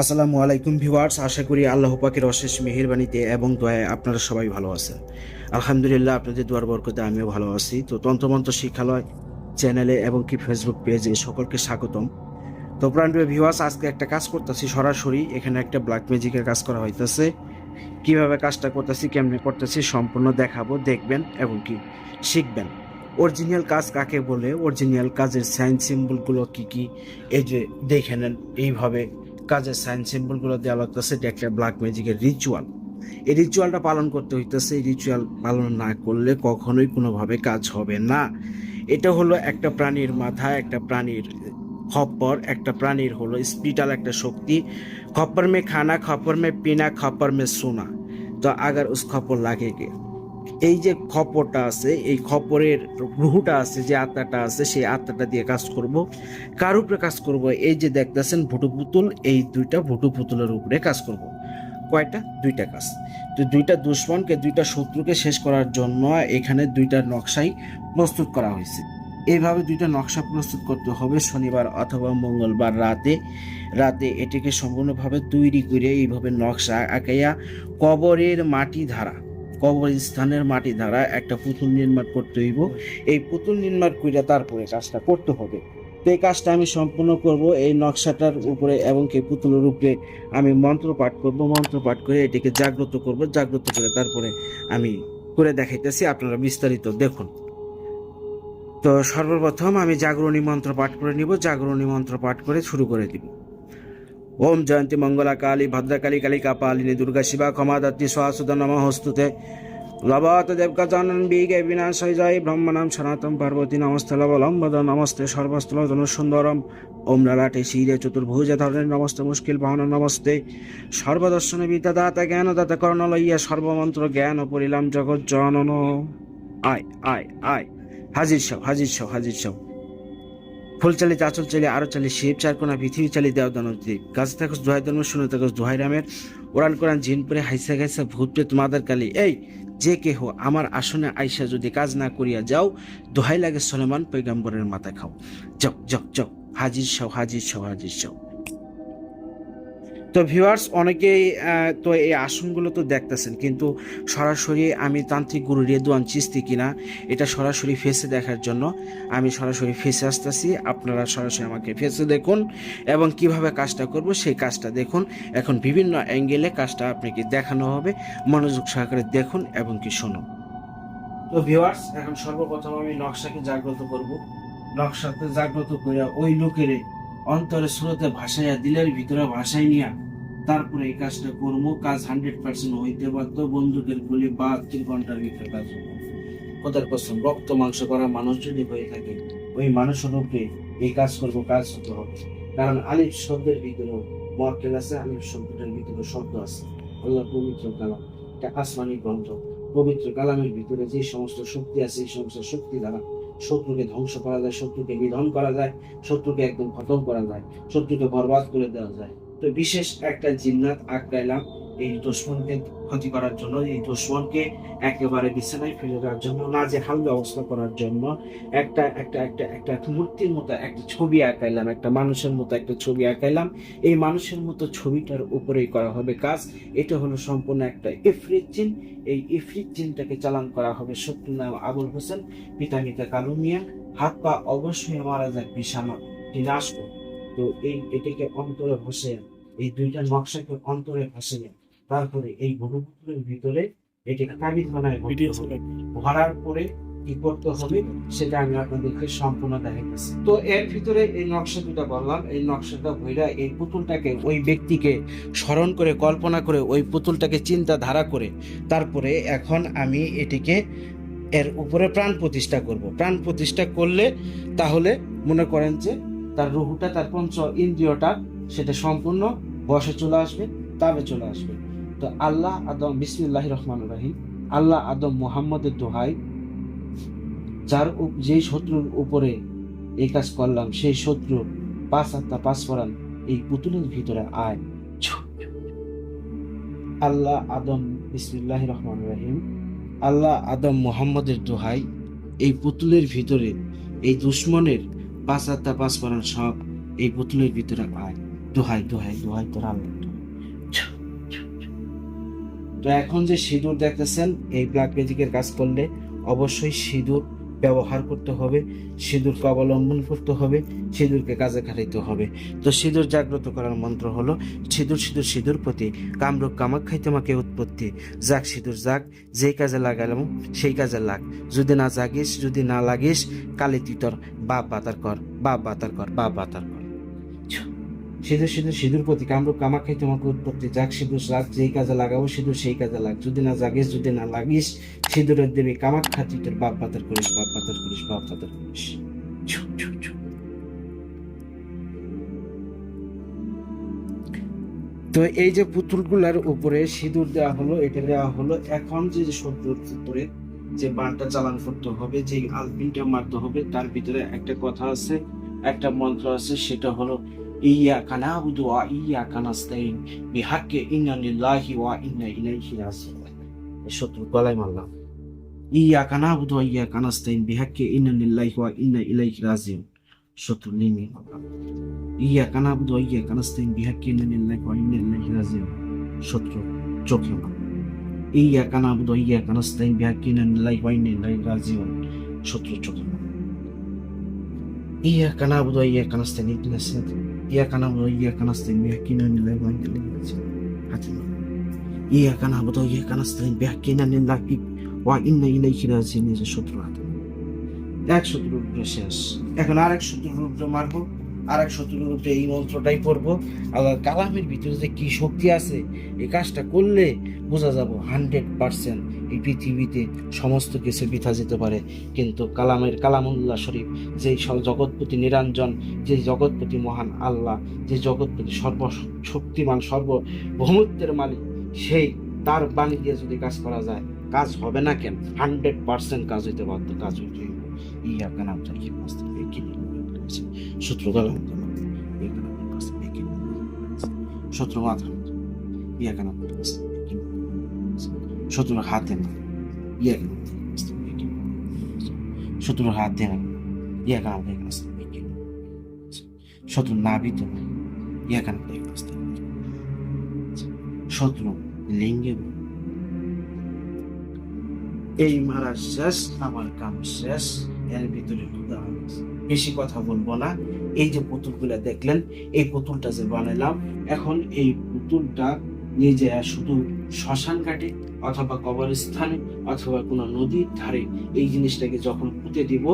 আসসালামু আলাইকুম ভিউয়ার্স, আশা করি আল্লাহ পাকের অশেষ মেহেরবানিতে এবং দয়ায় আপনারা সবাই ভালো আছেন। আলহামদুলিল্লাহ আপনাদের দুয়ার বরকতে আমিও ভালো আছি। তো তন্ত্রমন্ত্র শিক্ষালয় চ্যানেলে এবং কি ফেসবুক পেজে সকলকে স্বাগতম। তো প্রাণপ্রিয় ভিউয়ার্স, আজকে একটা কাজ করতেছি সরাসরি, এখানে একটা ব্ল্যাক ম্যাজিকের কাজ করা হইতেছে। কীভাবে কাজটা করতেছি, কেমনে করতেছি, সম্পূর্ণ দেখাবো, দেখবেন এবং কি শিখবেন। অরিজিনাল কাজ কাকে বলে? অরিজিনাল কাজের সাইন সিম্বলগুলো কি কি? এই যে দেখে নেন, এইভাবে কাজের সাইন সিম্বলগুলো দেওয়া লাগতেছে, এটা একটা ব্ল্যাক ম্যাজিকের রিচুয়াল এই রিচুয়ালটা পালন করতে হইতেছে, এই রিচুয়াল পালন না করলে কখনোই কোনোভাবে কাজ হবে না। এটা হলো একটা প্রাণীর মাথা, একটা প্রাণীর খপ্পর, একটা প্রাণীর হলো স্পিটাল একটা শক্তি। খপ্পর মে খানা, খপ্পর মে পিনা, খপ্পর মে সোনা। তো আগার উস খপ্পর লাগে কে? এই যে খপরটা আছে, এই খপ্পরের রুহুটা আছে, যে আত্মাটা আছে, সেই আত্মাটা দিয়ে কাজ করব। কার উপরে কাজ করব? এই যে দেখতেছেন ভুটু পুতুল, এই দুইটা ভুটু পুতুলের উপরে কাজ করব। কয়টা? দুইটা কাজ। তো দুইটা দুশ্মনকে, দুইটা শত্রুকে শেষ করার জন্য এখানে দুইটা নকশাই প্রস্তুত করা হয়েছে। এইভাবে দুইটা নকশা প্রস্তুত করতে হবে শনিবার অথবা মঙ্গলবার রাতে। রাতে এটিকে সম্পূর্ণভাবে তৈরি করে এইভাবে নকশা আঁকাইয়া কবরের মাটি ধারা কবরস্থানের মাটি দ্বারা একটা পুতুল নির্মাণ করতে হইব। এই পুতুল নির্মাণ করে তারপরে কাজটা করতে হবে। তো এই কাজটা আমি সম্পূর্ণ করব এই নকশাটার উপরে এবং কি পুতুলের উপরে আমি মন্ত্র পাঠ করব। মন্ত্র পাঠ করে এটিকে জাগ্রত করব। জাগ্রত করে তারপরে আমি করে দেখাইতেছি, আপনারা বিস্তারিত দেখুন। তো সর্বপ্রথম আমি জাগরণী মন্ত্র পাঠ করে নিব। জাগরণী মন্ত্র পাঠ করে শুরু করে দিব। ওম জয়ন্তী মঙ্গলা কালী, ভদ্রকালী কালিকা পালিনী দুর্গা শিবা ক্ষমাদত্তি সহাসুদ নম হস্তুতে। লবত দেবকা জনন বিগে বিনাশয় জয় ব্রহ্মণাম সনাতন পার্বতী নমস্তে লবলম্বদ নমস্তে সর্বস্থল জন সুন্দরম। ওম ললাটে শিরে চতুর্ভুজ ধরনের নমস্তে মুশকিল ভাবনা নমস্তে। সর্বদর্শন বিদ্যাদাতা জ্ঞানদাতা কর্ণ লইয়া সর্বমন্ত্র জ্ঞান পরিলাম জগৎ জনন আয় আয় আয়। হাজির সব হাজির সব হাজির সব ফুল চালি চাচল চালি, আরও চালি শিব, চার কোনা পৃথিবী চালি দেওয়া দানবদ্বীপ গাছ থাকস দোহাই ধর্ম শুনে থাকস দোহাই রামের ওরান কোরআন জিনপুরে হাইসা গাইসা ভূত প্রেত মাদার কালী। এই যে কেহ, আমার আসনে আইসা যদি কাজ না করিয়া যাও, দোহাই লাগে সলেমান পৈগাম্বরের মাথা খাও। যাও যাও যাও, হাজির সব হাজির সব হাজির সব তো ভিউয়ার্স অনেকেই তো এই আসনগুলো তো দেখতেছেন, কিন্তু সরাসরি আমি তান্ত্রিক গুরু রেদুয়ান চিস্তি কিনা, এটা সরাসরি ফেসে দেখার জন্য আমি সরাসরি ফেসে আসতেছি। আপনারা সরাসরি আমাকে ফেসে দেখুন এবং কীভাবে কাজটা করব, সেই কাজটা দেখুন। এখন বিভিন্ন অ্যাঙ্গেলে কাজটা আপনাকে দেখানো হবে। মনোযোগ সহকারে দেখুন এবং কি শুনুন। তো ভিউয়ার্স এখন সর্বপ্রথম আমি নকশাকে জাগ্রত করব। নকশাকে জাগ্রত করে ওই লোকের অন্তরে স্রোতে ভাসাইয়া, দিলের ভিতরে ভাসাই নিয়া তারপরে এই কাজটা করব, কাজ হান্ড্রেড পার্সেন্ট হইতে পারতো বন্দুকের গুলি তিন ঘণ্টার ভিতরে কাজ হব কোথার কসম রক্ত, মাংস করা মানুষ যদি হয়ে থাকে, ওই মানুষের উপরে এই কাজ করব, কাজ হতে হবে। কারণ আলিফ শব্দের ভিতরেও মর্কেল আছে, আলিফ শব্দের ভিতরে শব্দ আছে। আল্লাহ পবিত্র কালাম, একটা আসমানি গ্রন্থ। পবিত্র কালামের ভিতরে যে সমস্ত শক্তি আছে, এই সমস্ত শক্তি দ্বারা শত্রুকে ধ্বংস করা যায়, শত্রুকে নিধন করা যায়, শত্রুকে একদম খতম করা যায়, শত্রুকে বরবাদ করে দেওয়া যায়। তো বিশেষ একটা জিন্নাত আঁকড়াইলাম এই দুশ্মনকে ক্ষতি করার জন্য, এই দুশ্মনকে একেবারে বিছানায় ফেলে দেওয়ার জন্য না যে হাল ব্যবস্থা করার জন্য একটা একটা একটা একটা মূর্তির মতো একটা ছবি আঁকাইলাম একটা মানুষের মতো একটা ছবি আঁকাইলাম এই মানুষের মতো ছবিটার উপরেই করা হবে কাজ। এটা হলো সম্পূর্ণ একটা ইফরিত জিন। এই ইফরিত জিনটাকে চালান করা হবে শত্রু নাম আবুল হোসেন, পিতা মিতা কালু মিয়া হাত পা অবশ্যই মারা যায় বিছানা বিনাশ করে। তো এই এটাকে অন্তরে ভাসে এই দুইটা নকশাকে অন্তরে ভাসে তারপরে এই ভূমিপুত্রের ভিতরে এটাকে কাবিজ বানায় ভরার পরে কি করতে হবে সেটা আমি আপনাদেরকে সম্পূর্ণ দেখাইতেছি। তো এর ভিতরে এই নকশা দুটা বললাম। এই নকশাটা ভইরা এই পুতুলটাকে ওই ব্যক্তিকে স্মরণ করে কল্পনা করে ওই পুতুলটাকে চিন্তা ধারা করে তারপরে এখন আমি এটিকে এর উপরে প্রাণ প্রতিষ্ঠা করব। প্রাণ প্রতিষ্ঠা করলে তাহলে মনে করেন যে তার রুহুটা, তার পঞ্চ ইন্দ্রিয়টা সেটা সম্পূর্ণ বসে চলে আসবে তাবে চলে আসবে। তো আল্লাহ আদম বিসমিল্লাহ রহমান রাহিম, আল্লাহ আদম মুহাম্মদের দোহাই, যার যেই শত্রুর উপরে এই কাজ করলাম, সেই শত্রু পাঁচ আত্মা, পাঁচ পরান এই পুতুলের ভিতরে আয়। আল্লাহ আদম বিসমিল্লাহ রহমান রাহিম, আল্লাহ আদম মুহাম্মদের দোহাই এই পুতুলের ভিতরে এই দুশ্মনের পাঁচ আত্মা পাঁচ পরান সব এই পুতুলের ভিতরে আয় দোহাই দোহাই দোহাই তোর তো এখন যে সিঁদুর দেখতেছেন, এই ব্ল্যাক ম্যাজিকের কাজ করলে অবশ্যই সিঁদুর ব্যবহার করতে হবে, সিঁদুরকে অবলম্বন করতে হবে, সিঁদুরকে কাজে খাটাইতে হবে। তো সিঁদুর জাগ্রত করার মন্ত্র হলো, সিঁদুর সিঁদুর সিঁদুর প্রতি কামরূপ কামাক্ষাই তোমাকে উৎপত্তি। যাক, সিঁদুর যাক, যেই কাজে লাগালাম, সেই কাজে লাগ। যদি না জাগিস, যদি না লাগিস, কালি তুই তোর বাপ বাতার কর বাপ বাতার কর বাপ বাতার কর। সিঁদুর সিঁদুর সিঁদুর প্রতি কামরূপ কামাক্ষাই তোমাকে উৎপত্তি যাক, সিঁদুর যাক যেই কাজে লাগাবো, সিঁদুর সেই কাজে লাগ। যদি না জাগিস, যদি না লাগিস, সিঁদুরের দেবী কামাক্ষা তুই তোর বাপ বাতার করিস, বাপ বাতার করিস, বাপ বাতার করিস। তো এই যে পুতুলগুলার উপরে সিঁদুর দেওয়া হলো, এটা দেওয়া হলো। এখন যে শত্রুর উপরে যে বানটা চালান করতে হবে, যে আলপিনটা মারতে হবে, তার ভিতরে একটা কথা আছে, একটা মন্ত্র আছে, সেটা হলো ইয়া কানাস্তাইন বিহাক্কে ইন্না লিল্লাহি ওয়া ইন্না ইলাইহি রাজিউন এই শত্রুর গলায় মারলাম ইয়া কানা আবুদু ওয়া ইয়া কানাস্তাইন বিহাক্কে ইন্না লিল্লাহি ওয়া ইন্না ইলাইহি রাজিউন শত্রু নেমে ইয়া কানা আবুদু ওয়া ইয়া কানাস্তাইন বিহাক্কে ইন্না লিল্লাহি ওয়া ইন্না ইলাইহি রাজিউন শত্রু চোখে মারলাম ইয়া কানা আবুদু ওয়া ইয়া কানাস্তাইন বিহাক্কে ইন্না লিল্লাহি ওয়া ইন্না ইলাইহি রাজিউন শত্রু চোখে মারলাম ইয়া কানা আবুদু ওয়া ইয়া কানাস্তাইন ইহদিনাস iyakana iyakana stain bihakina nila wanya liyaji hatima iyakana abudu iyakana stain bihakina nila hik wa inna ilayhi raji'un যে শত্রু হাতিম এক শত্রু রূপে শেষ এখন আরেক শত্রু রূপে মারবো আরেক শত্রু রূপে এই মন্ত্রটাই পড়ব আল্লাহ কালামের ভিতরে যে কি শক্তি আছে এই কাজটা করলে বোঝা যাব হান্ড্রেড পার্সেন্ট এই পৃথিবীতে সমস্ত কিছু বিথা যেতে পারে। কিন্তু কালামের কালামুল্লাহ শরীফ যেই জগৎপতি নিরঞ্জন, যে জগৎপতি মহান আল্লাহ, যে জগৎপতি সর্ব শক্তিমান সর্বভৌমত্বের মালিক, সেই তার বাণী দিয়ে যদি কাজ করা যায়, কাজ হবে না কেন? হান্ড্রেড পার্সেন্ট কাজ হইতে বাধ্য, কাজ হইতে হইব। ইয়া কানাম চাই মাস্ত বেকিনি শত্রু গলাম শত্রু মাথা ইয়া কানাম শত্রুর হাতে না ইয়া শত্রুর হাত ইয়া কানাম শত্রু নাবিত ইয়া কানাম শত্রু লিঙ্গে এই মারা শেষ আমার কাম শেষ এর ভিতরে বেশি কথা বলব না এই যে পুতুলগুলা দেখলেন এই পুতুলটা যে বানাইলাম এখন এই পুতুলটা নিয়ে যায় শুধু শ্মশান ঘাটে অথবা কবরস্থানে অথবা কোনো নদীর ধারে। এই জিনিসটাকে যখন পুঁতে দিব,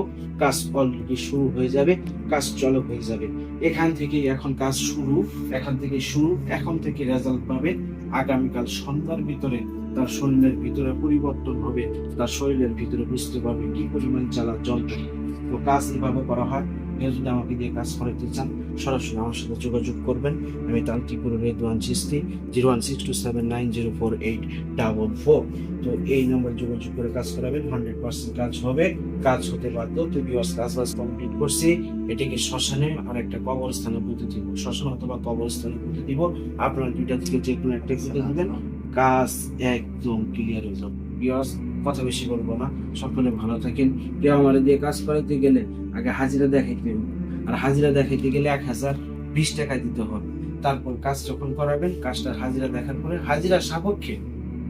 কাজ অলরেডি শুরু হয়ে যাবে? কাজ চলো হয়ে যাবে। এখান থেকে এখন কাজ শুরু, এখান থেকে শুরু, এখন থেকে রেজাল্ট পাবে। আগামীকাল সন্ধ্যার ভিতরে তার শরীরের ভিতরে পরিবর্তন হবে, তার শরীরের ভিতরে বুঝতে পারবে কি পরিমাণ জ্বালা যন্ত্র তো কাজ এইভাবে করা হয়। কেউ যদি আমাকে দিয়ে কাজ করাতে চান সরাসরি আমার সাথে যোগাযোগ করবেন। আমি তান্ত্রিকুর Redwan Chishti zero one six two seven nine zero four eight double four. তো এই নম্বরে যোগাযোগ করে কাজ করাবেন, হান্ড্রেড পার্সেন্ট কাজ হবে, কাজ হতে বাধ্য। তো বিওয়াস কাজ কমপ্লিট করছি। এটাকে শ্মশানে আর একটা কবরস্থানে পুঁতে দিব। শ্মশান অথবা কবরস্থানে পুঁতে দিব। আপনারা দুইটা থেকে যে কোনো একটা পুঁতে দিবেন। কাজ একদম ক্লিয়ার হয়ে যাবে। বিওয়াস কথা বেশি বলব না। সকলে ভালো থাকেন। কেউ আমার দিয়ে কাজ করাইতে গেলে আগে হাজিরা দেখাইতে হবে। আর হাজিরা দেখাইতে গেলে এক হাজার বিশ টাকা দিতে হবে। তারপর কাজ যখন করাবেন, কাজটা হাজিরা দেখার পরে হাজিরা সাপেক্ষে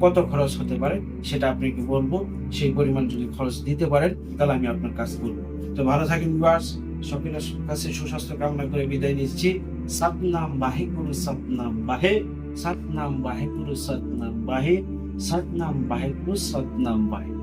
কত খরচ হতে পারে সেটা আপনাকে বলব। সেই পরিমাণ যদি খরচ দিতে পারেন, তাহলে আমি আপনার কাজ করব। তো ভালো থাকেন ভিউয়ার্স, সকলের কাছে সুস্বাস্থ্য কামনা করে বিদায় নিচ্ছি। সতনাম বাহে গুরু সতনাম বাহে সতনাম বাহে গুরু সতনাম বাহে সতনাম বাহে গুরু সতনাম বাহে।